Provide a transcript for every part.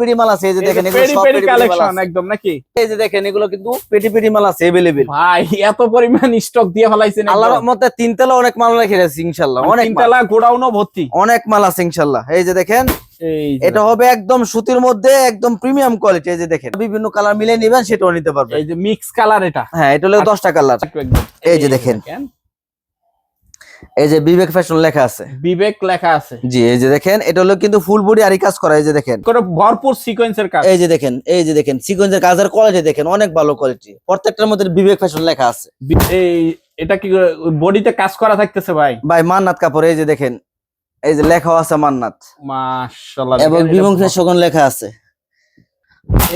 পেটি মাল আছে এই যে দেখেন এগুলো সব পেরি পেটি পেটি মাল কালেকশন একদম নাকি? এই যে দেখেন এগুলো কিন্তু পেটি পেটি মাল আছে এভেলেবেল ভাই এত পরিমাণ স্টক দিয়ে ফেলাইছেন আল্লাহর রহমতে তিনতলা অনেক মাল রেখে গেছি ইনশাল্লাহ অনেক মাল। তিনতলা গোডাউনও ভর্তি। অনেক মাল আছে ইনশাল্লাহ এই যে দেখেন এটা হবে একদম সুতির মধ্যে একদম প্রিমিয়াম কোয়ালিটি এই যে দেখেন বিভিন্ন কালার মিলে নিবেন সেটাও নিতে পারবেন। এই যে মিক্স কালার এটা। হ্যাঁ এটা হলো দশটা কালার এই যে দেখেন। এই যে বিবেক ফ্যাশন লেখা আছে। বিবেক লেখা আছে। জি এই যে দেখেন এটা হলো কিন্তু ফুল বডি আরি কাজ করা এই যে দেখেন। করে ভরপুর সিকোয়েন্সের কাজ। এই যে দেখেন এই যে দেখেন সিকোয়েন্সের কাজের কোয়ালিটি দেখেন অনেক ভালো কোয়ালিটি প্রত্যেকটার মধ্যে বিবেক ফ্যাশন লেখা আছে। এই এটা কি বডিতে কাজ করা থাকতেছে ভাই? ভাই মান্নাত কাপড় এই যে দেখেন এই যে লেখাও আছে মান্নাত। মাশাআল্লাহ এবং এটা ফ্যাশন লেখা আছে।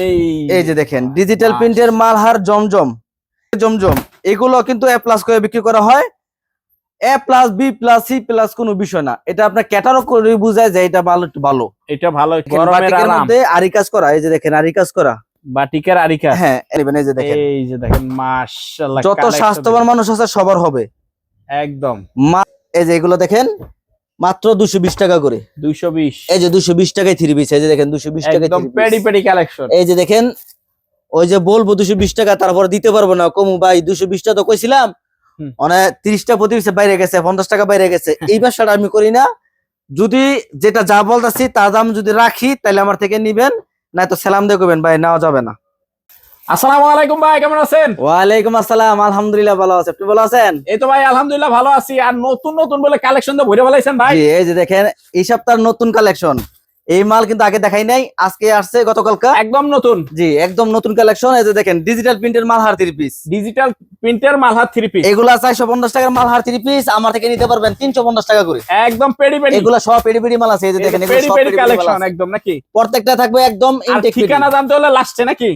এই এই যে দেখেন ডিজিটাল প্রিন্টের মালহার জমজম জমজম এগুলো কিন্তু এ প্লাস করে বিক্রি করা হয়। A plus B plus C plus কোনো বিষয় না। এটা আপনার ক্যাটালগ করে বোঝায় যে এটা ভালো একটু ভালো। এটা ভালো গরমের আরাম। মধ্যে আরি কাজ করা এই যে দেখেন আরি কাজ করা। বাটিকের আরিকা হ্যাঁ নেবেন এই যে দেখেন। এই যে দেখেন মাশাআল্লাহ যত স্বাস্থ্যবান মানুষ আছে সবার হবে। একদম। মা এই যে এগুলো দেখেন মাত্র দুশো বিশ টাকা করে। 220 এই যে দুশো বিশ টাকায় থ্রি পিস এই যে দেখেন দুশো বিশ টাকায় একদম পেডি পেডি কালেকশন এই যে দেখেন ওই যে বলব দুশো বিশ টাকা তারপর দিতে পারব না কমু ভাই দুশো বিশ টাকা তো কইছিলাম অনেক তিরিশটা প্রতিবেশী বাইরে গেছে পঞ্চাশ টাকা বাইরে গেছে। এই ব্যবসাটা আমি করি না। যদি যেটা যা বলতেছি তার দাম যদি রাখি তাহলে আমার থেকে নিবেন না তো সালাম দিয়ে করবেন ভাই নেওয়া যাবে না। আসসালামু আলাইকুম ভাই কেমন আছেন? ওয়ালাইকুম আসসালাম আলহামদুলিল্লাহ ভালো আছে। আপনি ভালো আছেন? এই তো ভাই আলহামদুলিল্লাহ ভালো আছি। আর নতুন নতুন বলে কালেকশন তো ভরে ফেলাইছেন ভাই? এই যে দেখেন এই সপ্তাহের নতুন কালেকশন এই মাল কিন্তু আগে দেখাই নাই আজকে আসছে গতকালকা। একদম নতুন। জি একদম নতুন কালেকশন এই যে দেখেন ডিজিটাল প্রিন্টের মাল হার থ্রি পিস ডিজিটাল প্রিন্টের মালহার থ্রি পিস এগুলা চারশো পঞ্চাশ টাকার মাল হার থ্রি পিস আমার থেকে নিতে পারবেন তিনশো পঞ্চাশ টাকা করে। একদম পেডি পেডি। এগুলা সব পেডি পেডি মাল আছে এই যে দেখেন পেডি কালেকশন। একদম নাকি? প্রত্যেকটা থাকবে একদম ইনটেক ঠিকানা জানতে হলে লাস্টে নাকি?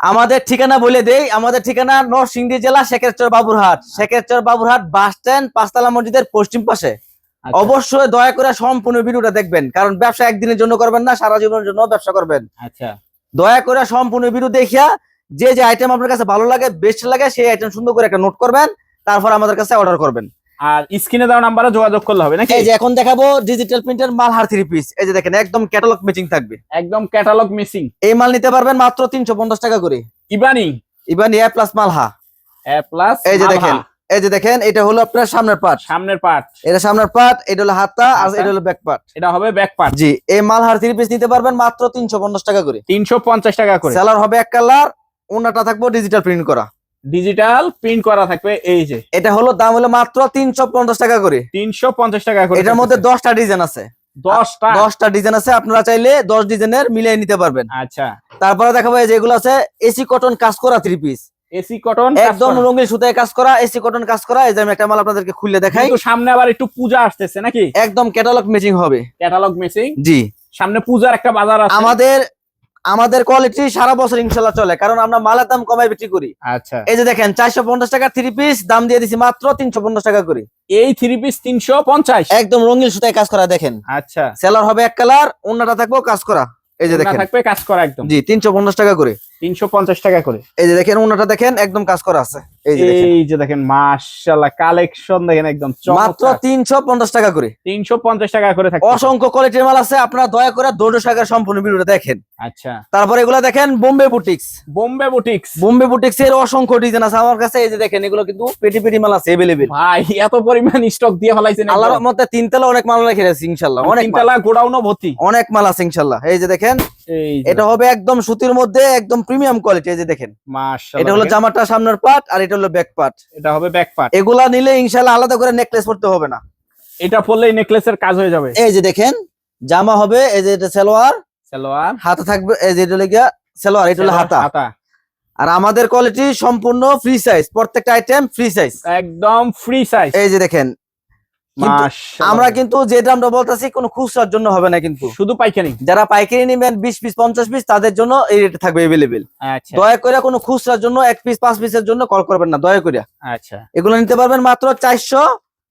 আমাদের ঠিকানা বলে দেই আমাদের ঠিকানা নরসিংদী জেলা শেখেরচর বাবুরহাট। শেখেরচর বাবুরহাট বাস স্ট্যান্ড পাঁচতলা মসজিদের পশ্চিম পাশে। অবশ্যই দয়া করে সম্পূর্ণ ভিডিওটা দেখবেন। কারণ ব্যবসা একদিনের জন্য করবেন না সারা জীবনের জন্য ব্যবসা করবেন। আচ্ছা। দয়া করে সম্পূর্ণ ভিডিও দেখিয়া যে যে আইটেম আপনার কাছে ভালো লাগে বেস্ট লাগে সেই আইটেম সুন্দর করে একটা নোট করবেন তারপর আমাদের কাছে অর্ডার করবেন। আর স্ক্রিনে দেওয়া নাম্বারে যোগাযোগ করলে হবে নাকি? এই যে এখন দেখাবো ডিজিটাল প্রিন্টের মাল হার থ্রি পিস এই যে দেখেন একদম ক্যাটালগ ম্যাচিং থাকবে। একদম ক্যাটালগ মিসিং এই মাল নিতে পারবেন মাত্র তিনশো পঞ্চাশ টাকা করে। ইবানি? ইভান এ প্লাস মালহা এ প্লাস এই যে দেখেন এই যে দেখেন এটা হলো আপনার সামনের পার্ট সামনের পাট। এটা সামনের পাট এটা হলো হাতটা আর এটা হলো ব্যাক পার্ট এটা হবে ব্যাক পাট জি এই মাল হার থ্রি পিস নিতে পারবেন মাত্র তিনশো পঞ্চাশ টাকা করে। তিনশো পঞ্চাশ টাকা করে। সেলার হবে এক কালার ওনাটা থাকব ডিজিটাল প্রিন্ট করা। ডিজিটাল প্রিন্ট করা থাকবে এই যে। এটা হলো দাম হলো মাত্র তিনশো পঞ্চাশ টাকা করে। তিনশো পঞ্চাশ টাকা করে এটার মধ্যে দশটা ডিজাইন আছে। দশটা? দশটা ডিজাইন আছে আপনারা চাইলে দশ ডিজাইনের মিলিয়ে নিতে পারবেন। আচ্ছা। তারপরে দেখাবো এই যেগুলো আছে এসি কটন কাজ করা থ্রি পিস এসি কটন একদম রঙিন সুতায় কাজ করা এসি কটন কাজ করা এই যে আমি একটা মাল আপনাদেরকে খুলে দেখাই। কিন্তু সামনে আবার একটু পূজা আসতেছে নাকি? একদম ক্যাটালগ ম্যাচিং হবে। ক্যাটালগ মেসিং জি। সামনে পূজার একটা বাজার আছে। আমাদের আমাদের কোয়ালিটি সারা বছর ইনশাল্লাহ চলে কারণ আমরা মালের দাম কমাই বিক্রি করি। আচ্ছা। এই যে দেখেন চারশো পঞ্চাশ টাকা থ্রি পিস দাম দিয়ে দিছি মাত্র তিনশো পঞ্চাশ টাকা করে। এই থ্রি পিস তিনশো পঞ্চাশ? একদম রঙিন সুতায় কাজ করা দেখেন। আচ্ছা। সেলার হবে এক কালার অন্যটা থাকব কাজ করা। এই যে দেখেন। থাকবে কাজ করা একদম। জি তিনশো পঞ্চাশ টাকা করে। তিনশো পঞ্চাশ টাকা করে। এই যে দেখেন অন্যটা দেখেন একদম কাজ করা আছে। এই যে দেখেন। এই যে দেখেন মাশাল্লাহ কালেকশন দেখেন একদম মাত্র তিনশো পঞ্চাশ টাকা করে। তিনশো পঞ্চাশ টাকা করে থাকে অসংখ্য কোয়ালিটির মাল আছে আপনারা দয়া করে দৌড় সম্পূর্ণ ভিডিওটা দেখেন। আচ্ছা। তারপরে এগুলো দেখেন Bombay boutiques Bombay boutiques Bombay boutiques এর অসংখ্য ডিজাইন আছে। আমার কাছে এই যে দেখেন এগুলো কিন্তু পেটি পেটি মাল আছে এভেলেবেল ভাই এত পরিমাণ স্টক দিয়ে ফেলাইছেন আল্লাহর রহমতে তিনতলা অনেক মাল রেখে ইনশাল্লাহ অনেক মাল। তিনতলা গোডাউনও ভর্তি। অনেক মাল আছে ইনশাল্লাহ এই যে দেখেন এটা হবে একদম সুতির মধ্যে একদম প্রিমিয়াম কোয়ালিটি এই যে দেখেন। এটা হলো জামাটা সামনের পার্ট আর এটা হলো ব্যাক পার্ট এটা হবে ব্যাক পার্ট এগুলা নিলে ইনশাল্লাহ আলাদা করে নেকলেস পড়তে হবে না। এটা পরলেই নেকলেসের কাজ হয়ে যাবে। এই যে দেখেন জামা হবে এই যে এটা সালোয়ার। সালোয়ার। হাতা থাকবে এই যে এটা হলো গিয়া সালোয়ার এটা হলো হাতা। হাতা। আর আমাদের কোয়ালিটি সম্পূর্ণ ফ্রি সাইজ প্রত্যেকটা আইটেম ফ্রি সাইজ একদম ফ্রি সাইজ এই যে দেখেন আমরা কিন্তু যে দামটা বলতেছি কোনো খুচরার জন্য হবে না কিন্তু। শুধু পাইকারি? যারা পাইকারি নেবেন বিশ পিস পঞ্চাশ পিস তাদের জন্য এই রেট থাকবে এভেলেবেল আচ্ছা। দয়া করে কোনো খুচরার জন্য এক পিস পাঁচ পিসের জন্য কল করবেন না দয়া করে আচ্ছা। এগুলো নিতে পারবেন মাত্র চারশো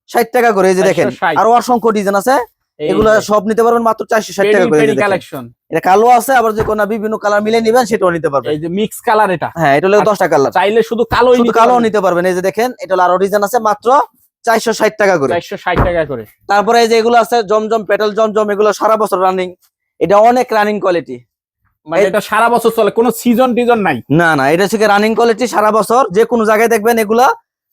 ষাট টাকা করে এই যে দেখেন। 460 আরও অসংখ্য ডিজাইন আছে। এগুলো সব নিতে পারবেন মাত্র চারশো ষাট টাকা করে যে। কালেকশন এটা কালো আছে আবার যদি কোনো বিভিন্ন কালার মিলে নিবেন সেটাও নিতে পারবেন। এই যে মিক্স কালার এটা। হ্যাঁ এটা হলো দশটা কালার চাইলে শুধু শুধু কালো নিতে পারবেন এই যে দেখেন এটা হলো আরও ডিজাইন আছে মাত্র চারশো ষাট টাকা করে। চারশো ষাট টাকা করে। তারপরে এই যে এগুলো আছে জমজম পেট্রোল জমজম এগুলো সারা বছর রানিং এটা অনেক রানিং কোয়ালিটি মানে এটা সারা বছর চলে কোনো সিজন টিজন নাই। না না এটা হচ্ছে রানিং কোয়ালিটি সারা বছর। যে কোনো জায়গায় দেখবেন এগুলা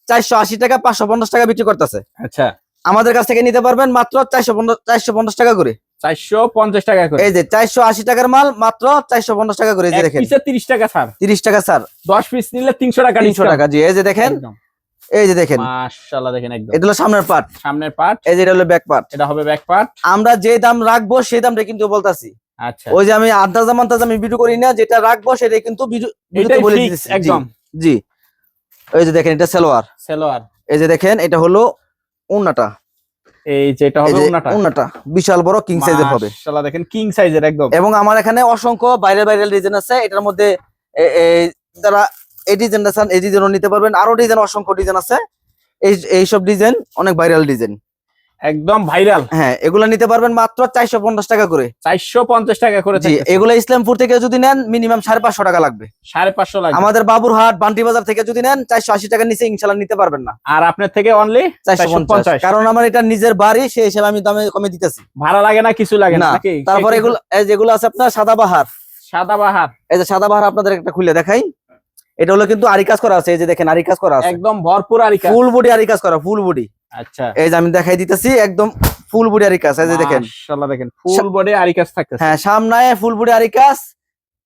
চারশো আশি টাকা পাঁচশো পঞ্চাশ টাকা বিক্রি করতেছে। আচ্ছা। আমাদের কাছ থেকে নিতে পারবেন মাত্র চারশো পঞ্চাশ চারশো পঞ্চাশ টাকা করে। চারশো পঞ্চাশ টাকা করে। এই যে চারশো আশি টাকার মাল মাত্র চারশো পঞ্চাশ টাকা করে দেখেন। তিরিশ টাকা ছাড়। তিরিশ টাকা স্যার দশ পিস নিলে তিনশো টাকা তিনশো টাকা জি এই যে দেখেন। এই যে দেখেন। মাশাল্লাহ দেখেন একদম। এটা হলো সামনের পার্ট সামনের পার্ট এই যে এটা হলো ব্যাক পার্ট এটা হবে ব্যাক পার্ট আমরা যে দাম রাখব সেই দামটা কিন্তু বলতাছি। আচ্ছা। ওই যে আমি আন্দাজ আন্দাজ আমি ভিডিও করি না যেটা রাখব সেটা কিন্তু ভিডিওতে বলে ফিক্স একদম। জি। ওই যে দেখেন এটা সালোয়ার। সেলোয়ার। এই যে দেখেন এটা হলো উন্নাটা। এই যে এটা এই হবে যে ওনাটা উন্নাটা। বিশাল বড় কিং সাইজের হবে। মাশাআল্লাহ দেখেন কিং সাইজের একদম। এবং আমার এখানে অসংখ্য ভাইরাল ভাইরাল ডিজাইন আছে। এটার মধ্যে এই যারা এই ডিজাইনটা চান এই ডিজাইনও নিতে পারবেন। আরও ডিজাইন অসংখ্য ডিজাইন আছে। এই এইসব ডিজাইন অনেক ভাইরাল ডিজাইন একদম ভাইরাল হ্যাঁ এগুলো নিতে পারবেন মাত্র চারশো পঞ্চাশ টাকা করে। চারশো পঞ্চাশ টাকা করে জি এগুলো ইসলামপুর থেকে যদি নেন মিনিমাম সাড়ে পাঁচশো টাকা লাগবে। সাড়ে পাঁচশো লাগবে। আমাদের বাবুরহাট বান্টি বাজার থেকে যদি নেন চারশো আশি টাকার নিচে ইনশাল্লাহ নিতে পারবেন না। আর আপনার থেকে অনলি চারশো পঞ্চাশ। কারণ আমার এটা নিজের বাড়ি সেই হিসেবে আমি দামে কমে দিতেছি। ভাড়া লাগে না কিছু লাগে না? তারপর এগুলো এই যেগুলো আছে আপনার সাদা বাহার। সাদা বাহার। এই যে সাদা বাহার আপনাদের একটা খুলে দেখাই। এটা হলো কিন্তু আরি কাজ করা আছে এই যে দেখেন আরি কাজ করা আছে। একদম ভরপুর আরিকা ফুল বডি আরি কাজ করা ফুল বডি আচ্ছা। এই যে আমি দেখাই দিতেছি একদম ফুল বডি আরি কাজ এই যে দেখেন। মাশাআল্লাহ দেখেন ফুল বডি আরিকাস থাকতেছে। হ্যাঁ সামনে ফুল বডি আরি কাজ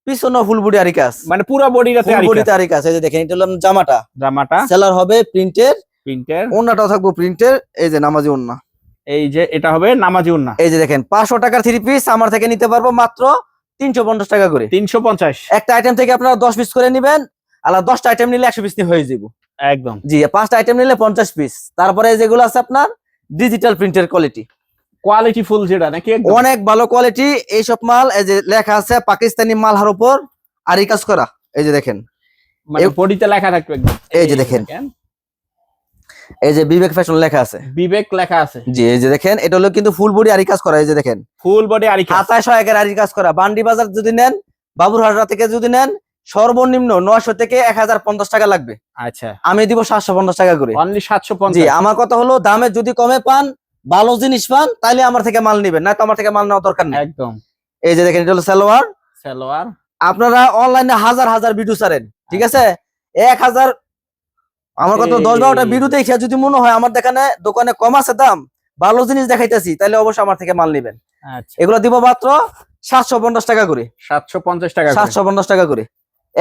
পিছনে ফুল বডি আরি কাজ। মানে পুরো বডিটাতে আরিকা বডিতে আরি কাজ এই যে দেখেন এটা হলো জামাটা। জামাটা। সেলার হবে প্রিন্টের প্রিন্টের ওন্নাটাও থাকব প্রিন্টের এই যে নামাজি ওন্না। এই যে এটা হবে নামাজি উন্না এই যে দেখেন পাঁচশো টাকার থ্রি পিস আমার থেকে নিতে পারব মাত্র তিনশো পঞ্চাশ টাকা করে। তিনশো পঞ্চাশ। একটা আইটেম থেকে আপনারা দশ পিস করে নিবেন আর দশটা আইটেম নিলে একশো পিস হয়ে যাব একদম। জি পাঁচটা আইটেম নিলে পঞ্চাশ পিস তারপরে যেগুলো আছে আপনার ডিজিটাল প্রিন্টের কোয়ালিটি কোয়ালিটি ফুল যেটা নাকি অনেক ভালো কোয়ালিটি এইসব মাল এই যে লেখা আছে পাকিস্তানি মালহার উপর আরি কাজ করা এই যে দেখেন। মানে বডিতে লেখা থাকবে একদম। এই যে দেখেন। এই যে বিবেক ফ্যাশন লেখা আছে। বিবেক লেখা আছে। জি এই যে দেখেন এটা হলো কিন্তু ফুল বডি আরি কাজ করা এই যে দেখেন। ফুল বডি আরি কাজ। করা। বান্ডি বাজার যদি নেন বাবুরহাটা থেকে যদি নেন সর্বনিম্ন নয়শো থেকে এক হাজার পঞ্চাশ টাকা লাগবে। আচ্ছা। আমি দিব সাতশো পঞ্চাশ টাকা করে। অনলি সাতশো পঞ্চাশ। আমার কথা হলো দামে যদি কমে পান ভালো জিনিস পান তাহলে আমার থেকে মাল নিবেন না তো আমার থেকে মাল নেওয়া দরকার নেই। একদম। এই যে দেখেন এটা হলো সালোয়ার। সালোয়ার। আপনারা অনলাইনে হাজার হাজার ভিডিও ছাড়েন ঠিক আছে? এক হাজার আমার কত দশ বারোটা। ভিডিও দেখে যদি মনে হয় আমার দেখানে দোকানে কম আছে দাম ভালো জিনিস দেখাইতেছি তাহলে অবশ্যই আমার থেকে মাল নিবেন। আচ্ছা। এগুলো দিব মাত্র সাতশো পঞ্চাশ টাকা করে। সাতশো পঞ্চাশ টাকা সাতশো পঞ্চাশ টাকা করে।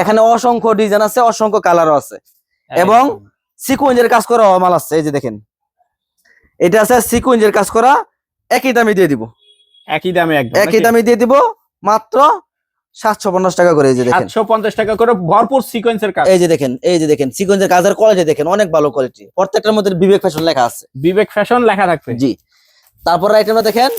এখানে অসংখ্য ডিজাইন আছে অসংখ্য কালারও আছে। এবং। সিকুয়েন্সের কাজ করা মাল আছে এই যে দেখেন। এটা আছে সিকুয়েন্সের কাজ করা একই দামে দিয়ে দিব। একই দামে একদম একই দামে দিয়ে দিব মাত্র সাতশো পঞ্চাশ টাকা করে এই যে দেখেন। সাতশো পঞ্চাশ টাকা করে ভরপুর সিকোয়েন্সের কাজ। এই যে দেখেন এই যে দেখেন সিকোয়েন্সের কাজের কোয়ালিটি দেখেন অনেক ভালো কোয়ালিটি প্রত্যেকটার মধ্যে বিবেক ফ্যাশন লেখা আছে। বিবেক ফ্যাশন লেখা থাকবে। জি। তারপর আইটেমটা দেখেন।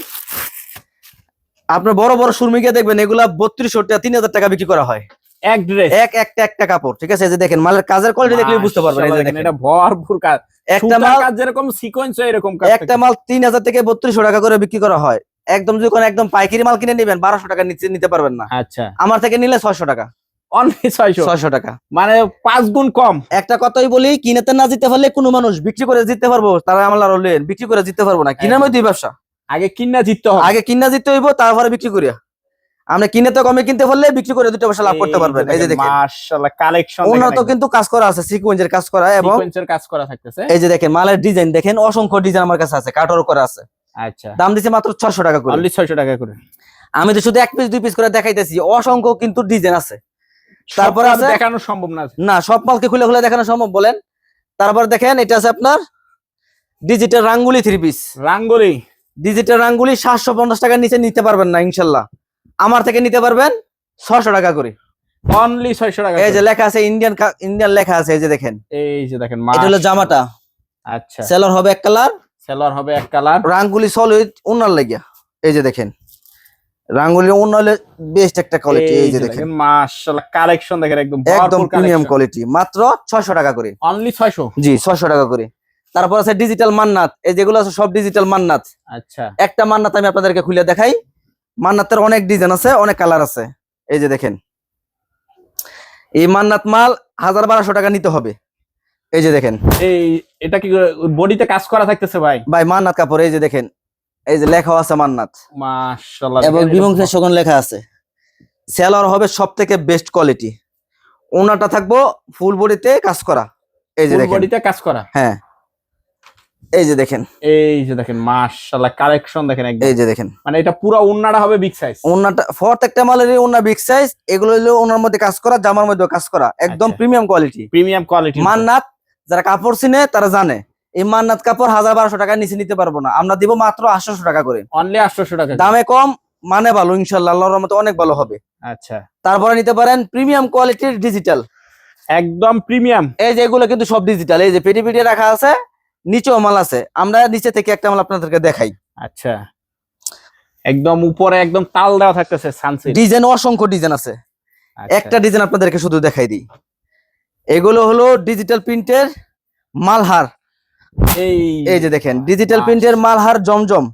আপনার বড় বড় সুরমিকে দেখবেন এগুলা বত্রিশশো টাকা তিন হাজার টাকা বিক্রি করা হয়। এক ড্রেস এক একটা একটা কাপড় ঠিক আছে? এই যে দেখেন মালের কাজের কোয়ালিটি দেখলে বুঝতে পারবেন এই যে দেখেন। এটা ভরপুর কাজ। একটা মাল কাজ যেরকম সিকোয়েন্স এরকম কাজ একটা মাল তিন হাজার থেকে বত্রিশশো টাকা করে বিক্রি করা হয়। একদম যদি কোনো একদম পাইকারি মাল কিনে নেবেন বারোশো টাকা নিচে নিতে পারবেন না। আচ্ছা। আমার থেকে নিলে ছয়শো টাকা। অনলি ছয়শো? ছয়শো টাকা। মানে পাঁচ গুণ কম। একটা কথাই বলি কিনেতে না জিততে পারলে কোনো মানুষ বিক্রি করে জিততে পারব তারা আমার লেন বিক্রি করে জিততে পারব না। একদম। মধ্যেই ব্যবসা। আগে কিনা জিততে হবে। আগে কিনা জিততে হইব তারপরে বিক্রি করিয়া। আমরা কিনে তো কমে কিনতে পারলে বিক্রি করে দুটো পয়সা লাভ করতে পারবেন এই যে দেখেন মাশাআল্লাহ কালেকশন উন্নত কিন্তু কাজ করা আছে সিকুয়েন্সের কাজ করা এবং সিকোয়েন্সের কাজ করা থাকতেছে। এই যে দেখেন মালের ডিজাইন দেখেন অসংখ্য ডিজাইন আমার কাছে আছে কাটর করা আছে। আচ্ছা। দাম দিছে মাত্র ছশো টাকা করে। অনলি ছয়শো টাকা করে। আমি তো শুধু এক পিস দুই পিস করে দেখাইতেছি অসংখ্য কিন্তু ডিজাইন আছে। তারপরে আছে- দেখানো সম্ভব না। না সব মালকে খুলে খুলে দেখানো সম্ভব বলেন। তারপর দেখেন এটা আছে আপনার ডিজিটাল রাঙ্গুলি থ্রি পিস রাঙ্গলি। ডিজিটাল রাঙ্গুলি সাতশো পঞ্চাশ টাকার নিচে নিতে পারবেন না ইনশাল্লাহ। আমার থেকে নিতে পারবেন ছশো টাকা করে। অনলি ছয়শো টাকা এই যে লেখা আছে ইন্ডিয়ান ইন্ডিয়ান লেখা আছে এই যে দেখেন। এই যে দেখেন এটা হলো জামাটা। আচ্ছা। সেলর হবে এক কালার সেলর হবে এক কালার রাঙ্গুলি সলিড ওনার লাগিয়া। এই যে দেখেন। রাঙ্গুলি ওনার হলে বেস্ট একটা কোয়ালিটি এই যে দেখেন। মাশাআল্লাহ কালেকশন দেখেন একদম একদম প্রিমিয়াম কোয়ালিটি মাত্র ছয়শো টাকা করে। অনলি ছয়শো? জি ছয়শো টাকা করে। তারপর আছে ডিজিটাল মান্নাত। এই যেগুলো আছে সব ডিজিটাল মান্নাত। আচ্ছা। একটা মান্নাত আমি আপনাদেরকে খুলে দেখাই। মান্নাতের অনেক ডিজাইন আছে অনেক কালার আছে। এই যে দেখেন। এই মান্নাত মাল হাজার বারোশো টাকা নিতে হবে। এই যে দেখেন। এই এটা কি বডিতে কাজ করা থাকতেছে ভাই? ভাই মান্নাত কাপড় এই যে দেখেন। এই যে লেখা আছে মান্নাত। মাশাআল্লাহ এবং দেখেন, বিমং এটা লেখা আছে। সেলার হবে সব থেকে বেস্ট কোয়ালিটি ওনাটা থাকব ফুল বডিতে কাজ করা। এই যে ফুল বডিতে কাজ করা? হ্যাঁ। এই যে দেখেন। এই যে দেখেন মাশাআল্লাহ কালেকশন দেখেন একদম। এই যে দেখেন। মানে এটা পুরো উন্নাটা হবে বিগ সাইজ ওনাটা প্রত্যেকটা মালেরই ওনা বিগ সাইজ এগুলো হলো ওনার মধ্যে কাজ করা জামার মধ্যে কাজ করা। একদম। প্রিমিয়াম কোয়ালিটি প্রিমিয়াম কোয়ালিটি মান্নাত যারা কাপড় চিনে তারা জানে। এই মান্নাত কাপড় হাজার বারোশো টাকার নিচে নিতে পারব না। আমরা দিব মাত্র আটশোশো টাকা করে। অনলি 800 টাকা দামে কম মানে ভালো ইনশাল্লাহ আল্লাহর রহমতে অনেক ভালো হবে। আচ্ছা। তারপরে নিতে পারেন প্রিমিয়াম কোয়ালিটির ডিজিটাল একদম প্রিমিয়াম এই যে এগুলো কিন্তু সব ডিজিটাল এই যে পেটি পেটি রাখা আছে। নিচেও মাল আছে। আমরা নিচে থেকে একটা মাল আপনাদেরকে দেখাই। আচ্ছা। একদম উপরে একদম তাল দেওয়া থাকতেছে সানসেট ডিজাইন অসংখ্য ডিজাইন আছে। আচ্ছা। একটা ডিজাইন আপনাদেরকে শুধু দেখাই দিই। এগুলো হলো ডিজিটাল প্রিন্টের মালহার। এই এই যে দেখেন ডিজিটাল প্রিন্টের মালহার জমজম।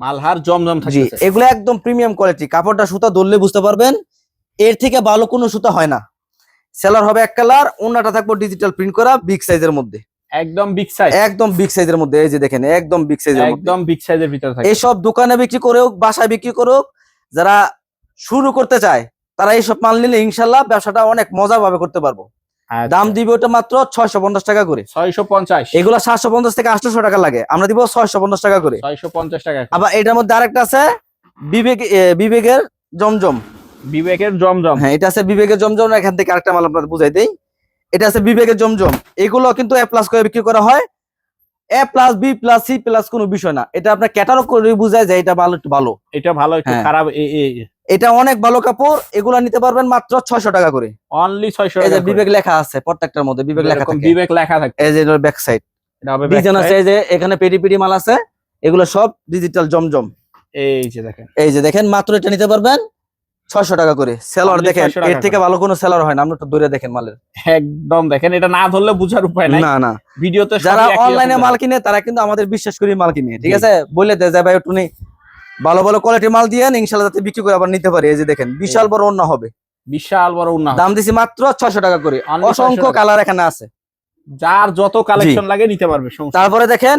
মালহার জমজম জি এগুলো একদম প্রিমিয়াম কোয়ালিটি কাপড়টা সুতা ধরলে বুঝতে পারবেন এর থেকে ভালো কোনো সুতা হয় না। সেলার হবে এক কালার ওনাটা থাকব ডিজিটাল প্রিন্ট করা বিগ সাইজের মধ্যে। একদম বিগ সাইজ একদম বিগ সাইজের মধ্যে এই যে দেখেন একদম বিগ সাইজের একদম বিগ সাইজের ভিতরে থাকে। এইসব দোকানে বিক্রি করুক বাসায় বিক্রি করুক যারা শুরু করতে চায় তারা এইসব মাল নিলে ইনশাল্লাহ ব্যবসাটা অনেক মজা ভাবে করতে পারব। আচ্ছা। দাম দিবে ওটা মাত্র ছয়শো পঞ্চাশ টাকা করে। ছয়শো পঞ্চাশ। এগুলো সাতশো পঞ্চাশ থেকে আটশো টাকা লাগে। আমরা দিব ছয়শো পঞ্চাশ টাকা করে। ছয়শো পঞ্চাশ টাকা আবার এটার মধ্যে আরেকটা আছে বিবেক বিবেকের জমজম। বিবেকের জমজম। হ্যাঁ এটা আছে বিবেকের জমজম। এখান থেকে আরেকটা মাল আপনাদের বুঝাই দেই। এটা আছে বিবেকের জমজম। এগুলো কিন্তু এ প্লাস করে বিক্রি করা হয়। A plus B plus C plus কোনো বিষয় না। এটা আপনার ক্যাটালগ করে বোঝায় যে এটা ভালো একটু ভালো। এটা ভালো একটু হ্যাঁ। খারাপ এটা অনেক ভালো কাপড়। এগুলো নিতে পারবেন মাত্র ছয়শো টাকা করে। অনলি ছয়শো এই যে বিবেক লেখা আছে প্রত্যেকটার মধ্যে বিবেক লেখা বিবেক লেখা থাকে। এই যে ব্যাক সাইড এটা হবে ডিজাইন আছে এই যে এখানে পেডি পেডি মাল আছে। এগুলো সব ডিজিটাল জমজম। এই যে দেখেন। এই যে দেখেন মাত্র এটা নিতে পারবেন। ছয়শো টাকা করে। সেলর দেখেন এর থেকে ভালো কোনো সেলর হয় না আপনি একটু দূরে দেখেন মালের। একদম দেখেন এটা না ধরলে বুঝার উপায় নাই। না না। ভিডিওতে যারা অনলাইনে মাল কিনে তারা কিন্তু আমাদের বিশ্বাস করি মাল কিনে ঠিক আছে? বলে দেয় ভাই ভালো ভালো কোয়ালিটির মাল দিয়ে ইনশাল্লাহ যাতে বিক্রি করে আবার নিতে পারি। এই যে দেখেন বিশাল বড় অন্য হবে। বিশাল বড় উন্না দাম দিছি মাত্র ছয়শো টাকা করে। অসংখ্য কালার এখানে আছে। যার যত কালেকশন লাগে নিতে পারবে তারপরে দেখেন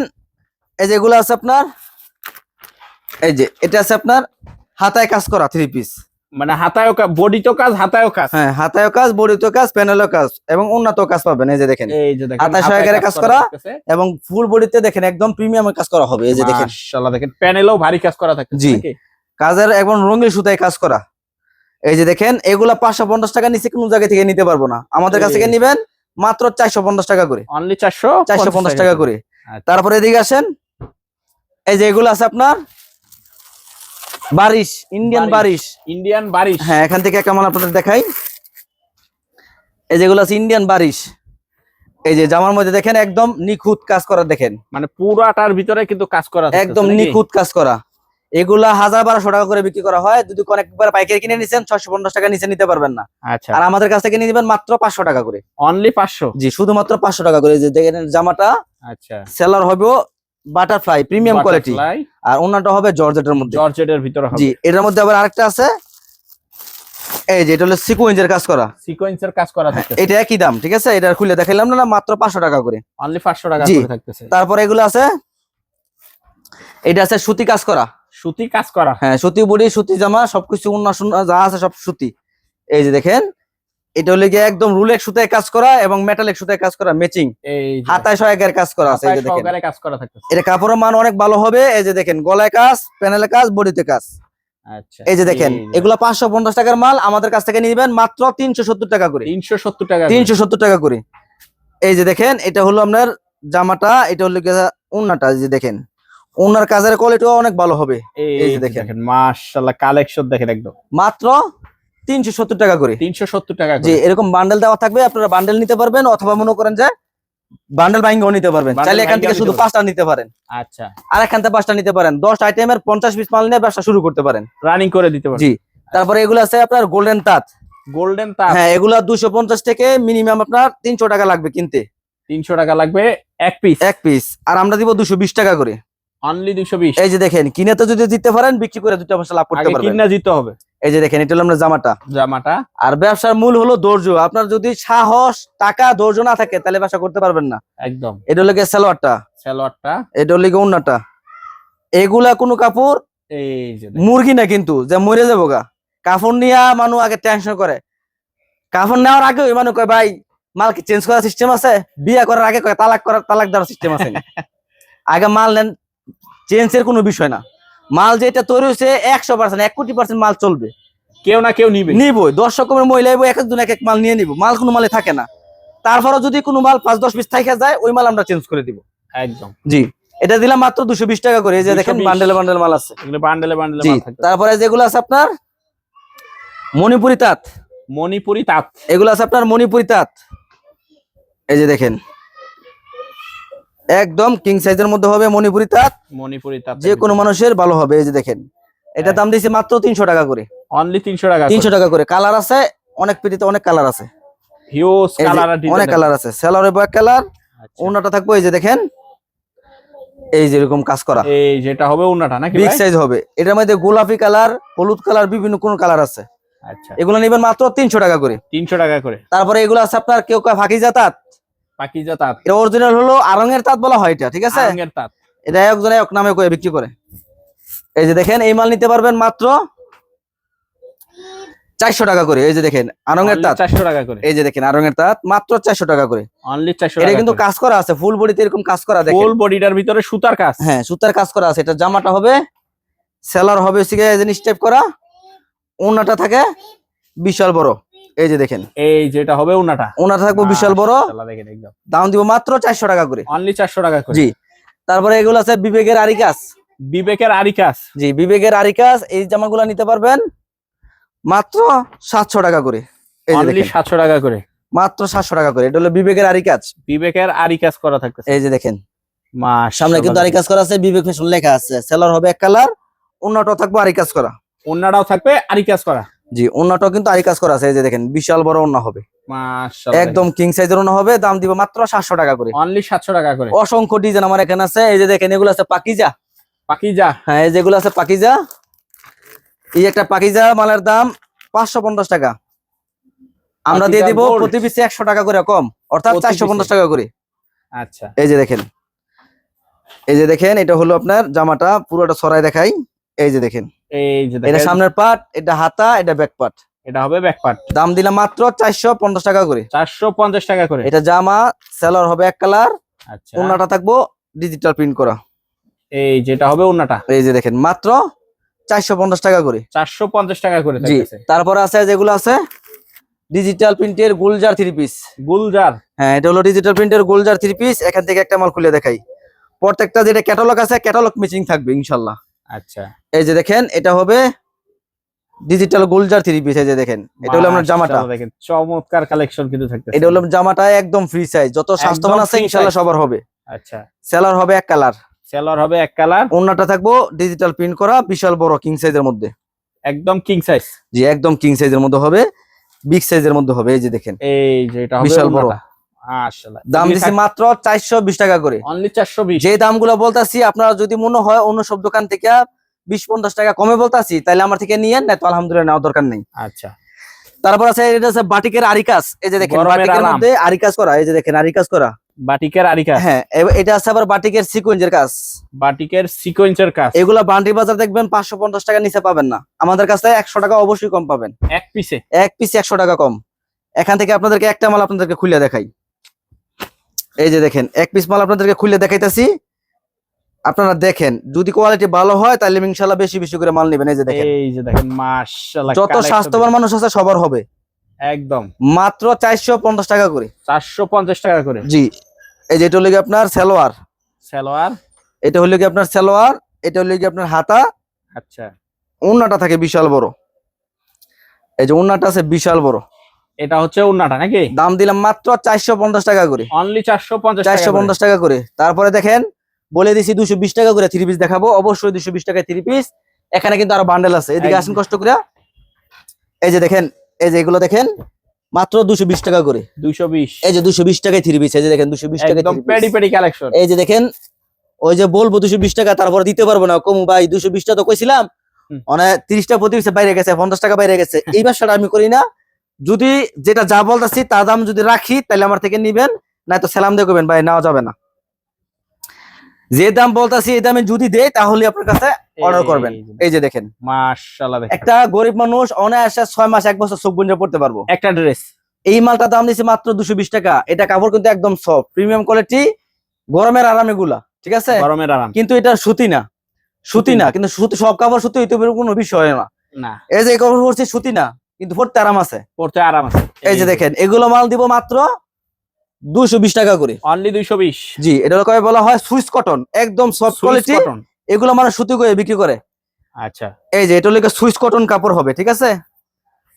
এই যে এগুলো আছে আপনার এই যে এটা আছে আপনার হাতায় কাজ করা থ্রি পিস মানে হাতায়ও কাজ বডি তো কাজ হাতায়ও কাজ হ্যাঁ হাতায়ও কাজ বডিতেও কাজ প্যানেলও কাজ এবং উন্নত কাজ পাবেন এই যে দেখেন। এই যে দেখেন হাতায় হাতায় কাজ করা। এবং ফুল বডিতে দেখেন একদম প্রিমিয়াম কাজ করা হবে এই যে দেখেন। মাশাআল্লাহ দেখেন প্যানেলও ভারী কাজ করা থাকে জি। কাজের একদম রঙিন সুতায় কাজ করা। এই যে দেখেন এগুলা পাঁচশো পঞ্চাশ টাকা নিচে কোনো জায়গা থেকে নিতে পারব না। আমাদের কাছ থেকে। নিবেন মাত্র চারশো পঞ্চাশ টাকা করে। অনলি চারশো চারশো পঞ্চাশ টাকা করে। আচ্ছা। তারপরে এদিকে আসেন। এই যে এগুলো আছে আপনার বারিশ ইন্ডিয়ান বারিশ ইন্ডিয়ান বারিশ। হ্যাঁ এখান থেকে একটা মাল আপনাদের দেখাই। এই যেগুলো আছে ইন্ডিয়ান বারিশ এই যে জামার মধ্যে দেখেন একদম নিখুঁত কাজ করা দেখেন। মানে পুরাটার ভিতরে কিন্তু কাজ করা একদম? নিখুঁত কাজ করা। এগুলা হাজার বারোশো টাকা করে বিক্রি করা হয়। যদি কোন একবার পাইকারি কিনে নিছেন ছয়শো পঞ্চাশ টাকা নিচে নিতে পারবেন না। আচ্ছা। আর আমাদের কাছ থেকে নিয়ে নেবেন মাত্র পাঁচশো টাকা করে। অনলি পাঁচশো? জি শুধুমাত্র পাঁচশো টাকা করে। যে দেখেন জামাটা আচ্ছা। সেলার হবে বাটারফ্লাই প্রিমিয়াম কোয়ালিটি আর ওনাটা হবে জর্জেটের মধ্যে। জর্জেটের ভিতরে হবে। জি এটার মধ্যে আবার আরেকটা আছে। এই যে এটা হলো সিকুয়েন্সের কাজ করা। সিকোয়েন্সের কাজ করা থাকতেছে। এটা একই দাম ঠিক আছে? এটা খুলে দেখাইলাম না মাত্র পাঁচশো টাকা করে। অনলি পাঁচশো টাকা করে থাকতেছে। তারপরে এগুলো আছে। এটা আছে সুতি কাজ করা। সুতি কাজ করা। হ্যাঁ সুতি বুড়ি সুতি জামা সবকিছু সুন্না যা আছে সব সুতি। এই যে দেখেন এটা হলে গিয়ে একদম রুলেক সুতায় কাজ করা এবং মেটালিক সুতায় কাজ করা ম্যাচিং হাতায় সহায়কের কাজ করা আছে এই যে দেখেন। কাজ করা থাকতেছে। এটা কাপড়ের মান অনেক ভালো হবে এই যে দেখেন গলায় কাজ প্যানেলে কাজ বডিতে কাজ। আচ্ছা এই যে দেখেন। এগুলো পাঁচশো পঞ্চাশ টাকার মাল আমাদের কাছ থেকে নিবেন মাত্র তিনশো সত্তর টাকা করে। তিনশো সত্তর টাকা। তিনশো সত্তর টাকা করে। এই যে দেখেন এটা হলো আপনার জামাটা এটা হলো গিয়ে উন্নাটা এই যে দেখেন। উন্নার কাজের কোয়ালিটিও অনেক ভালো হবে। এই যে। দেখেন। মাশাআল্লাহ কালেকশন দেখেন একদম। মাত্র তিনশো সত্তর টাকা করে। তিনশো সত্তর টাকা করে। এরকম বান্ডেল দেওয়া থাকবে আপনারা বান্ডেল নিতে পারবেন অথবা মনে করেন যে বান্ডেল বাইঙ্গও নিতে পারবেন। চাইলে এখান থেকে শুধু পাঁচটা নিতে পারেন। আচ্ছা। আর এখান থেকে পাঁচটা নিতে পারেন। দশ আইটেমের পঞ্চাশ পিস মাল নিয়ে ব্যবসা শুরু করতে পারেন। রানিং করে দিতে পারবে জি। তারপরে এগুলো আছে আপনার গোল্ডেন তাঁত। গোল্ডেন তার হ্যাঁ এগুলা দুশো পঞ্চাশ থেকে মিনিমাম আপনার তিনশো টাকা লাগবে কিনতে। তিনশো টাকা লাগবে এক পিস এক পিস আর আমরা দিব দুশো বিশ টাকা করে। অনলি দুইশো বিশ। এই যে দেখেন কিনে তো যদি পারেন বিক্রি করে দুটো পয়সা লাভ করতে পারবেন। কিনা দিতে হবে। এই যে দেখেন এটা হলো আমরা জামাটা। জামাটা। আর ব্যবসার মূল হলো ধৈর্য। আপনার যদি সাহস টাকা ধৈর্য না থাকে তাহলে ব্যবসা করতে পারবেন না। একদম। এটা হলো গিয়ে সালোয়ারটা। সালোয়ারটা। এটা হলো গিয়ে উন্নাটা এগুলা কোনো কাপড় এই যে মুরগি না কিন্তু যে মরে যাব গা। কাফন নিয়া মানুষ আগে টেনশন করে। কাফন নেওয়ার আগে ওই মানুষ কয় ভাই মাল কি চেঞ্জ করার সিস্টেম আছে? বিয়ে করার আগে কয় তালাক করার তালাক দেওয়ার সিস্টেম আছে আগে মাল নেন চেঞ্জের কোনো বিষয় না। মাল যেটা তৈরি হয়েছে একশো পার্সেন্ট এক কোটি পার্সেন্ট মাল চলবে। কেউ না কেউ নিবে। নিবই। দশ রকমের মহিলা এক একজন এক এক মাল নিয়ে নিব। মাল কোনো মালে থাকে না। তারপরে যদি কোনো মাল পাঁচ দশ পিস থাকে যায় ওই মাল আমরা চেঞ্জ করে দিব। একদম। জি। এটা দিলাম মাত্র দুশো বিশ টাকা করে। এই যে দেখেন 220 বান্ডেল বান্ডেল মাল আছে। বান্ডেলে বান্ডেলে তারপরে যেগুলো আছে আপনার? মণিপুরি তাঁত। মণিপুরি তাঁত। এগুলো আছে আপনার মণিপুরি তাঁত। এই যে দেখেন। একদম কিং সাইজের মধ্যে হবে মণিপুরি তাঁত। মণিপুরি তাঁত যে কোনো মানুষের ভালো হবে এই যে দেখেন। এটা দাম দিয়েছে মাত্র তিনশো টাকা করে। অনলি তিনশো টাকা তিনশো টাকা করে। কালার আছে অনেক পিটিতে অনেক কালার আছে। হিউজ কালার অনেক কালার আছে। স্যালারে ব্যাক কালার। ওনাটা থাকবে এই যে দেখেন। এই যে এরকম কাজ করা। এই যেটা হবে উন্নাটা নাকি বিগ সাইজ হবে। এটার মধ্যে গোলাপি কালার হলুদ কালার বিভিন্ন কোন কালার আছে। আচ্ছা। এগুলো নেবেন মাত্র তিনশো টাকা করে। তিনশো টাকা করে। তারপরে এগুলো আছে আপনার কেউ কেউ ফাঁকিজা তাঁত পাকিজা তাঁত। এটা অরিজিনাল হলো আরঙের তাঁত বলা হয় এটা ঠিক আছে? আরঙের তাঁত। এটা একজনে এক নামে করে বিক্রি করে। এই যে দেখেন এই মাল নিতে পারবেন মাত্র চারশো টাকা করে। এই যে দেখেন আরঙের তাঁত। চারশো টাকা করে। এই যে দেখেন আরঙের তাঁত মাত্র চারশো টাকা করে। অনলি চারশো এটা কিন্তু কাজ করা আছে ফুল বডিতে এরকম কাজ করা দেখেন। ফুল বডিটার ভিতরে সুতার কাজ। হ্যাঁ সুতার কাজ করা আছে। এটা জামাটা হবে সেলার হবে সিগে স্টেপ করা। ওনাটা থাকে বিশাল বড়। এই যে দেখেন। এই যেটা হবে উন্নাটা ওনাটা থাকবে বিশাল বড়। দেখেন একদম। দাম দিব মাত্র চারশো টাকা করে। অনলি চারশো টাকা করে। জি। তারপরে এগুলো আছে বিবেকের আরিকাস। বিবেকের আরিকাস। জি বিবেকের আরিকাস। এই জামাগুলো নিতে পারবেন মাত্র সাতশো টাকা করে। এই যে অনলি সাতশো টাকা করে। মাত্র সাতশো টাকা করে। এটা হলো বিবেকের আরিকাস। বিবেকের আরিকাস করা থাকবে এই যে দেখেন। মাশাআল্লাহ, সামনে কিন্তু আরিকাস করা আছে বিবেক ফ্যাশন লেখা আছে। সেলার হবে এক কালার অন্যটাও থাকবে আরিকাস করা। উন্নাটাও থাকবে আরিকাস করা। জি অন্যটাও কিন্তু কাজ করা আছে এই যে দেখেন বিশাল বড় অন্য হবে। একদম কিং সাইজের অন্য হবে দাম দিব মাত্র সাতশো টাকা করে। অনলি সাতশো টাকা করে। অসংখ্য ডিজাইন আমার এখানে আছে এই যে দেখেন এগুলো আছে পাকিজা। পাকিজা। হ্যাঁ এই যেগুলো আছে পাকিজা। এই একটা পাকিজা মালের দাম পাঁচশো পঞ্চাশ টাকা। আমরা দিয়ে দিব প্রতি পিসে একশো টাকা করে কম অর্থাৎ চারশো পঞ্চাশ টাকা করে। আচ্ছা। এই যে দেখেন এই যে দেখেন এটা হলো আপনার জামাটা পুরোটা সরাই দেখাই। এই যে দেখেন। এই যে এটা সামনের পাট এটা হাতা এটা ব্যাক পাট। এটা হবে ব্যাকপার্ট দাম দিলাম মাত্র চারশো পঞ্চাশ টাকা করে। চারশো পঞ্চাশ টাকা করে। এটা জামা সেলার হবে এক কালার আচ্ছা। থাকব ডিজিটাল প্রিন্ট করা। এই যেটা হবে উন্নাটা এই যে দেখেন মাত্র চারশো পঞ্চাশ টাকা করে। চারশো পঞ্চাশ টাকা করে জি তারপরে আছে যেগুলো আছে ডিজিটাল প্রিন্টের গুলজার থ্রি পিস গুলজার। হ্যাঁ এটা হলো ডিজিটাল প্রিন্টের গুলজার থ্রি পিস এখান থেকে একটা মাল খুলে দেখাই। প্রত্যেকটা যেটা ক্যাটালগ আছে ক্যাটালগ ম্যাচিং থাকবে ইনশাল্লাহ। আচ্ছা। এই যে দেখেন এটা হবে ডিজিটাল গুলজার থ্রি পিস এই যে দেখেন এটা হলো আপনার জামাটা। দেখেন চমৎকার কালেকশন কিন্তু থাকতেছে। এটা হলো জামাটা একদম ফ্রি সাইজ যত স্বাস্থ্যবান আছে free ইনশাল্লাহ সবার হবে। আচ্ছা। সেলার হবে এক কালার সেলর হবে এক কালার অন্যটা থাকব ডিজিটাল প্রিন্ট করা বিশাল বড় কিং সাইজের মধ্যে। একদম কিং সাইজ জি একদম কিং সাইজের মধ্যে হবে বিগ সাইজের মধ্যে হবে এই যে দেখেন। এই যেটা হবে বিশাল বড়। দাম মাত্র চারশো বিশ টাকা করে। অনলি 420 যে দামগুলো বলতাছি আপনারা যদি মনে হয় অন্য সব দোকান থেকে বিশ পঞ্চাশ টাকা কমে বলতাছি তাহলে আমার থেকে নিয়েন না তো আলহামদুলিল্লাহ নেওয়ার দরকার নেই। আচ্ছা। তারপর আছে এটা আছে বাটিকের আরিকাস। এই যে দেখেন বাটিকের মধ্যে আরিকাস করা এই যে দেখেন আরিকাস করা। বাটিকের আরিকা হ্যাঁ এটা আছে আবার বাটিকের সিকোয়েন্সের কাজ। বাটিকের সিকোয়েন্সের কাজ। এগুলা বান্ডি বাজার দেখবেন পাঁচশো পঞ্চাশ টাকা নিচে পাবেন না। আমাদের কাছে একশো টাকা অবশ্যই কম পাবেন। এক পিসে এক পিস টাকা কম। এখান থেকে আপনাদেরকে একটা মাল আপনাদেরকে খুলে দেখাই। এই যে দেখেন এক পিস মাল আপনাদেরকে খুলে দেখাইতেছি। আপনারা দেখেন যদি কোয়ালিটি ভালো হয় তাহলে ইনশাল্লাহ বেশি বেশি করে মাল নেবেন। এই যে দেখেন। এই যে দেখেন মাশাআল্লাহ যত স্বাস্থ্যবান মানুষ আছে সবার হবে। একদম। মাত্র চারশো পঞ্চাশ টাকা করে। 450 টাকা করে। জি। এই যে এটা হলো কি আপনার সালোয়ার। সালোয়ার? এটা হলো কি আপনার সালোয়ার এটা হলো কি আপনার হাতা। আচ্ছা। উন্নাটা থাকে বিশাল বড়। এই যে উন্নাটা আছে বিশাল বড়। এটা হচ্ছে উন্নাটা নাকি? দাম দিলাম মাত্র চারশো পঞ্চাশ টাকা করে। অনলি 450 চারশো পঞ্চাশ টাকা করে। তারপরে দেখেন বলে দিছি দুশো বিশ টাকা করে থ্রি পিস দেখাবো। অবশ্যই দুশো বিশ টাকায় থ্রি পিস এখানে কিন্তু আরও বান্ডেল আছে। এদিকে আসেন কষ্ট করে এই যে দেখেন এই যে এগুলো দেখেন মাত্র দুশো বিশ টাকা করে। 220 এই যে দুশো বিশ টাকায় থ্রি পিস এই যে দেখেন দুশো বিশ টাকা। পেডি পেডি কালেকশন এই যে দেখেন ওই যে বলব দুশো বিশ টাকা তারপরে দিতে পারব না। কমু ভাই দুশো বিশটা তো কইছিলাম। মানে তিরিশটা প্রতি বাইরে গেছে পঞ্চাশ টাকা বাইরে গেছে। এই ব্যবসাটা আমি করি না। যদি যেটা যা বলতেছি তার দাম যদি রাখি তাহলে আমার থেকে নিবেন না তো সালাম দিয়ে করবেন ভাই নেওয়া যাবে না। যে দাম বলতাছি এই দামে যদি দেয় তাহলে আপনার কাছে অর্ডার করবেন। এই যে দেখেন। মাশাআল্লাহ একটা গরিব মানুষ অনায়াসে ছয় মাস এক বছর চোখ বন্ধ পড়তে পারব। একটা ড্রেস এই মালটা দাম দিচ্ছে মাত্র দুশো বিশ টাকা। এটা কাপড় কিন্তু একদম সফট প্রিমিয়াম কোয়ালিটি গরমের আরামে গুলা ঠিক আছে? গরমের আরাম। কিন্তু এটা সুতি না। সুতি না কিন্তু সুতি সব কাপড় সুতি হইতে কোনো বিষয় না। না। এই যে কাপড় পরছি সুতি না। কিন্তু পড়তে আরাম আছে। পড়তে আরাম আছে। এই যে দেখেন এগুলো মাল দিব মাত্র দুশো বিশ টাকা করে। অনলি 220 জি এটা কবে বলা হয়? সুইস কটন একদম সফট কোয়ালিটি এগুলো মানে সুতি করে বিক্রি করে। আচ্ছা। এই যে এটা সুইস কটন কাপড় হবে ঠিক আছে?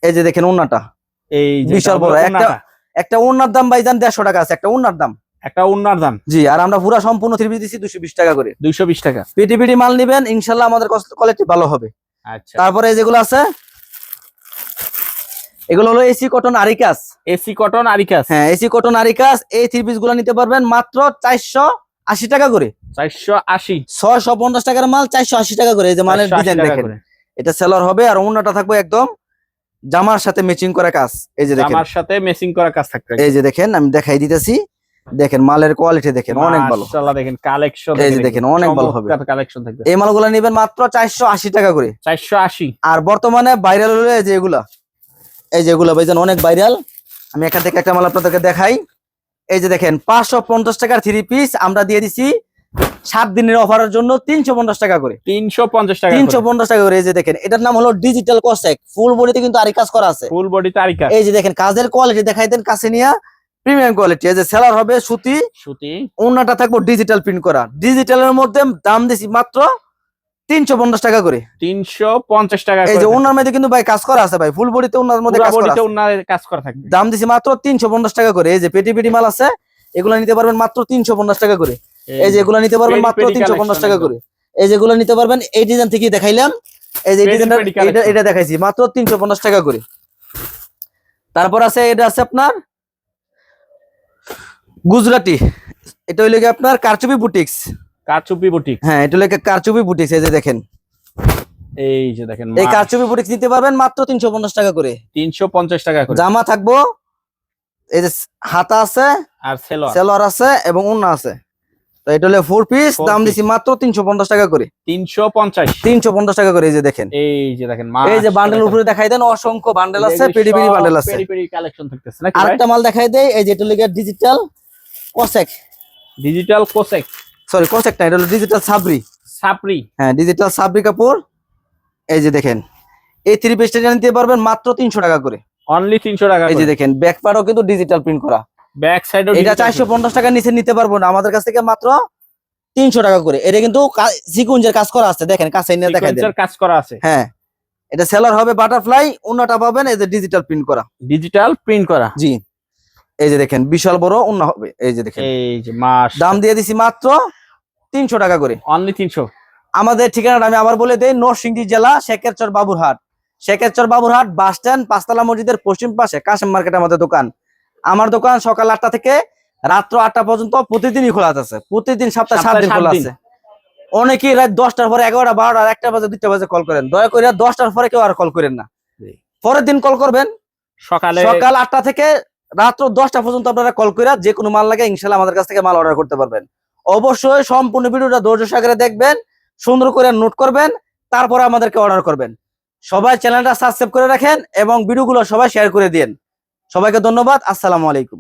এই যে দেখেন ওন্নাটা এই বিশাল বড়, একটা- একটা ওন্নার দাম ভাইজান দেড়শো টাকা আছে একটা ওন্নার দাম। একটা উন্নার দাম। জি আর আমরা পুরো সম্পূর্ণ থ্রি পিস দিচ্ছি দুশো বিশ টাকা করে। 220 টাকা। পিটি পিটি মাল নিবেন ইনশাল্লাহ আমাদের কোয়ালিটি ভালো হবে। আচ্ছা। তারপরে এই যেগুলো আছে এগুলো হলো এসি কটন আরিকাস এসি কটন আরিকাস হ্যাঁ এসি কটন আরিকাস এই থ্রি পিসগুলো নিতে পারবেন মাত্র চারশো আশি টাকা করে। 480 ছয়শো পঞ্চাশ টাকার মাল চারশো আশি টাকা করে। এই যে মালের ডিজাইন দেখেন। এটা সেলার হবে আর অন্যটা থাকবে একদম জামার সাথে ম্যাচিং করা কাজ এই যে দেখেন। আমার সাথে মেসিং করা কাজ থাকবে। এই যে দেখেন আমি দেখাই দিতেছি। দেখেন মালের কোয়ালিটি দেখেন অনেক ভালো। মাশাআল্লাহ দেখেন কালেকশন এই যে দেখেন, অনেক ভালো হবে। কালেকশন থাকবে। এই মালগুলো নিবেন মাত্র চারশো আশি টাকা করে। 480 আর বর্তমানে ভাইরাল হলো এই যে এগুলা। এই যে এগুলা ভাইজান অনেক ভাইরাল আমি এখান থেকে একটা মাল আপনাদেরকে দেখাই। এই যে দেখেন পাঁচশো পঞ্চাশ টাকার থ্রি পিস আমরা দিয়ে দিছি সাত দিনের অফারের জন্য তিনশো পঞ্চাশ টাকা করে। 350 টাকা তিনশো পঞ্চাশ টাকা করে এই যে দেখেন এটার নাম হলো ডিজিটাল কসেক ফুল বডিতে কিন্তু আরি কাজ করা আছে। ফুল বডি আরিকাস এই যে দেখেন কাজের কোয়ালিটি দেখাই দেন কাছে নিয়ে প্রিমিয়াম কোয়ালিটি এই যে সেলার হবে সুতি। সুতি। অন্যটা থাকব ডিজিটাল প্রিন্ট করা। ডিজিটালের মধ্যে দাম দিছি মাত্র তিনশো পঞ্চাশ টাকা করে। 350 টাকা এই যে ওনার মধ্যে কিন্তু ভাই কাজ করা আছে ভাই ফুল বডিতে ওনার মধ্যে কাজ করা বডিতে আছে। উন্নার কাজ করা থাকবে। দাম দিছি মাত্র তিনশো পঞ্চাশ টাকা করে। এই যে পেটি পেটি মাল আছে এগুলো নিতে পারবেন মাত্র তিনশো পঞ্চাশ টাকা করে। এই যে এগুলো নিতে পারবেন মাত্র তিনশো পঞ্চাশ টাকা করে। এই যেগুলো নিতে পারবেন এই ডিজাইন থেকে দেখাইলাম। এই যে ডিজাইনটা এটা। দেখাইছি মাত্র তিনশো পঞ্চাশ টাকা করে। তারপর আছে এটা আছে আপনার গুজরাটি। এটা হইলে আপনার কারচুপি বুটিক্স। কারচুপি বুটিক হ্যাঁ এটা গিয়ে কারচুপি বুটিক্স এই যে দেখেন। এই যে দেখেন এই কারচুপি বুটিক্স নিতে পারবেন মাত্র তিনশো পঞ্চাশ টাকা করে। 350 টাকা করে। জামা থাকব এই যে হাতা আছে আর সেলোয়ার। সেলোয়ার আছে এবং ওন্না আছে। তো এটা হলো ফোর পিস দাম দিছি মাত্র তিনশো পঞ্চাশ টাকা করে। 350 তিনশো পঞ্চাশ টাকা করে এই যে দেখেন। এই যে দেখেন এই যে বান্ডেল উপরে দেখাই দেন অসংখ্য বান্ডেল আছে পেডি পেডি বান্ডেল আছে। পেডি পেডি কালেকশন থাকতেছে নাকি আরেকটা মাল দেখাই দেয় এই যে এটা লিগে ডিজিটাল কসেক ডিজিটাল কোসেক সরি না এটা হলো ডিজিটাল সাবরি সাপরি হ্যাঁ ডিজিটাল সাবরি কাপড় এই যে দেখেন এই থ্রি পিসটা নিতে পারবেন মাত্র তিনশো টাকা করে। অনলি 300 টাকা এই যে দেখেন ব্যাক পার্টও কিন্তু ডিজিটাল প্রিন্ট করা। ব্যাক সাইডও এটা চারশো পঞ্চাশ টাকা নিচে নিতে পারব না আমাদের কাছ থেকে মাত্র তিনশো টাকা করে। এটা কিন্তু সিকুঞ্জের কাজ করা আছে দেখেন কাছে নিয়ে দেখাই দেন। কাজ করা আছে। হ্যাঁ এটা সেলার হবে বাটারফ্লাই অন্যটা পাবেন এই যে ডিজিটাল প্রিন্ট করা। ডিজিটাল প্রিন্ট করা। জি। এই যে দেখেন বিশাল বড় অন্য হবে এই যে দেখেন। এই যে মাস দাম দিয়ে দিছি মাত্র তিনশো টাকা করে। অনলি 300 আমাদের ঠিকানাটা আমি আবার বলে দেই নরসিংদী জেলা শেখেরচর বাবুরহাট। শেখেরচর বাবুরহাট বাস স্ট্যান্ড পাঁচতলা মসজিদের পশ্চিম পাশে কাশেম মার্কেটে আমাদের দোকান। আমার দোকান সকাল আটটা থেকে রাত্র আটটা পর্যন্ত প্রতিদিনই খোলা আছে প্রতিদিন সপ্তাহে সাত দিন খোলা আছে। অনেকেই রাত দশটার পরে এগারোটা বারোটা একটা বাজে দুইটা বাজে কল করেন। দয়া করে দশটার পরে কেউ আর কল করেন না। পরের দিন কল করবেন। সকালে সকাল আটটা থেকে রাত্র দশটা পর্যন্ত আপনারা কল করে যে কোনো মাল লাগে ইনশাল্লাহ আমাদের কাছ থেকে মাল অর্ডার করতে পারবেন। অবশ্যই সম্পূর্ণ ভিডিওটা ধৈর্য সাগরে দেখবেন, সুন্দর করে নোট করবেন, তারপরে আমাদেরকে অর্ডার করবেন। সবাই চ্যানেলটা সাবস্ক্রাইব করে রাখেন এবং ভিডিওগুলো সবাই শেয়ার করে দিন সবাইকে ধন্যবাদ, আসসালামু আলাইকুম।